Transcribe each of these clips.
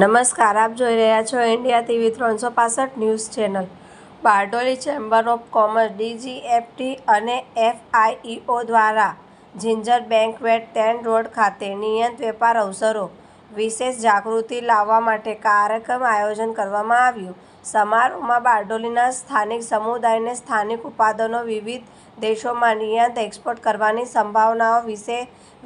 નમસ્કાર આપ જોઈ રહ્યા છો ઇન્ડિયા ટીવી ત્રણસો પાસઠ news channel Bardoli chamber of commerce DGFT અને એફઆઈઈઓ દ્વારા જિંજર બેન્કવેટ ટેન રોડ ખાતે નિયંત વેપાર અવસરો વિશેષ જાગૃતિ લાવવા માટે કાર્યક્રમ આયોજન કરવામાં આવ્યું સમારોહમાં બારડોલીના સ્થાનિક સમુદાયને સ્થાનિક ઉત્પાદનો વિવિધ દેશોમાં નિયત એક્સપોર્ટ કરવાની સંભાવનાઓ વિશે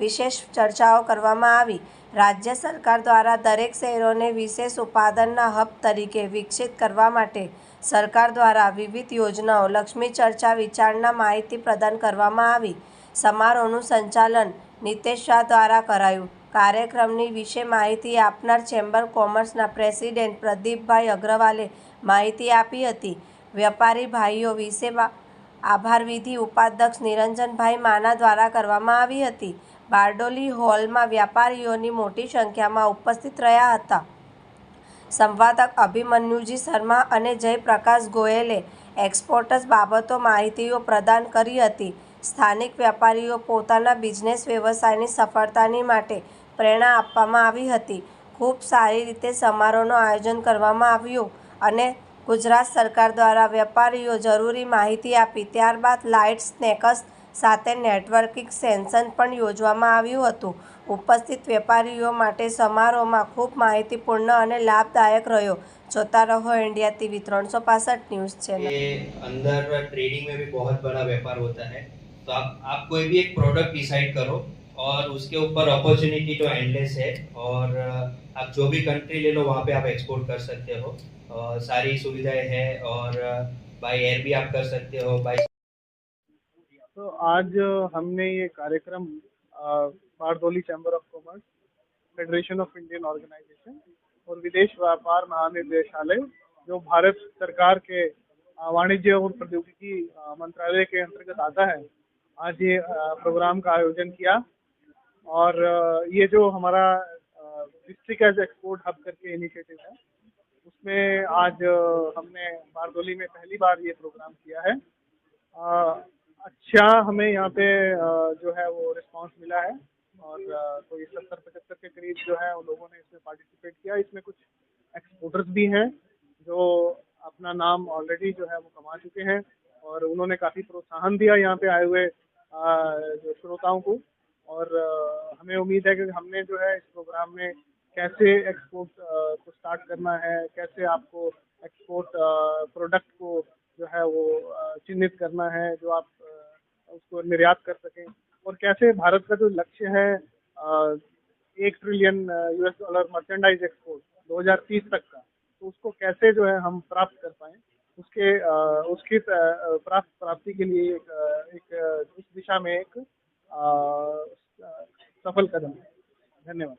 વિશેષ ચર્ચાઓ કરવામાં આવી રાજ્ય સરકાર દ્વારા દરેક શહેરોને વિશેષ ઉત્પાદનના હબ તરીકે વિકસિત કરવા માટે સરકાર દ્વારા વિવિધ યોજનાઓ લક્ષ્મી ચર્ચા વિચારણા માહિતી પ્રદાન કરવામાં આવી સમારોહનું સંચાલન નિતેશ શાહ દ્વારા કરાયું કાર્યક્રમની વિશે માહિતી આપનાર ચેમ્બર કોમર્સના પ્રેસિડેન્ટ પ્રદીપભાઈ અગ્રવાલે માહિતી આપી હતી વ્યાપારી ભાઈઓ વિશે આભારવિધિ ઉપાધ્યક્ષ નિરંજનભાઈ માના દ્વારા કરવામાં આવી હતી બારડોલી હોલમાં વ્યાપારીઓની મોટી સંખ્યામાં ઉપસ્થિત રહ્યા હતા સંવાદક અભિમન્યુજી શર્મા અને જયપ્રકાશ ગોયલે એક્સપોર્ટર્સ બાબતો માહિતીઓ પ્રદાન કરી હતી સ્થાનિક વેપારીઓ પોતાના બિઝનેસ વ્યવસાયની સફળતાની માટે પ્રેરણા આપવામાં આવી હતી ખૂબ સારી રીતે સમારોહનું આયોજન કરવામાં આવ્યું અને ગુજરાત સરકાર દ્વારા વેપારીઓ જરૂરી માહિતી આપી ત્યારબાદ લાઇટ સ્નેકર્સ સાથે નેટવર્કિંગ સેન્શન પણ યોજવામાં આવ્યું હતું ઉપસ્થિત વેપારીઓ માટે સમારોહમાં ખૂબ માહિતીપૂર્ણ અને લાભદાયક રહ્યો જોતા રહો इंडिया टीवी ત્રણસો न्यूज़ चैनल अंदर ट्रेडिंग में भी बहुत बड़ा व्यापार होता है तो आप आप कोई भी एक प्रोडक्ट डिसाइड और उसके ऊपर अपॉर्चुनिटी तो एंडलेस है और आप जो भी कंट्री ले लो वहाँ पे आप एक्सपोर्ट कर सकते हो और सारी सुविधाएं हैं और बाय एयर भी आप कर सकते हो बाय तो आज हमने ये कार्यक्रम Bardoli chamber of commerce federation of Indian organisation और विदेश व्यापार महानिदेशालय जो भारत सरकार के वाणिज्य और प्रौद्योगिकी मंत्रालय के अंतर्गत आता है आज ये प्रोग्राम का आयोजन किया और ये जो हमारा डिस्ट्रिक्ट एज एक्सपोर्ट हब करके इनिशिएटिव है उसमें आज हमने बारदोली में पहली बार ये प्रोग्राम किया है अच्छा हमें यहाँ पे जो है वो रिस्पांस मिला है और कोई सत्तर पचहत्तर के करीब जो है उन लोगों ने इसमें पार्टिसिपेट किया इसमें कुछ एक्सपोर्टर्स भी हैं जो अपना नाम ऑलरेडी जो है वो कमा चुके हैं और उन्होंने काफ़ी प्रोत्साहन दिया यहाँ पे आए हुए जो श्रोताओं को और हमें उम्मीद है कि हमने जो है इस प्रोग्राम में कैसे एक्सपोर्ट को स्टार्ट करना है कैसे आपको एक्सपोर्ट प्रोडक्ट को जो है वो चिन्हित करना है जो आप उसको निर्यात कर सकें और कैसे भारत का जो लक्ष्य है एक trillion US dollar merchandise export 2030 तक का तो उसको कैसे जो है हम प्राप्त कर पाए उसके उसकी प्राप्त प्राप्ति के लिए एक, एक उस दिशा में एक सफल कदम धन्यवाद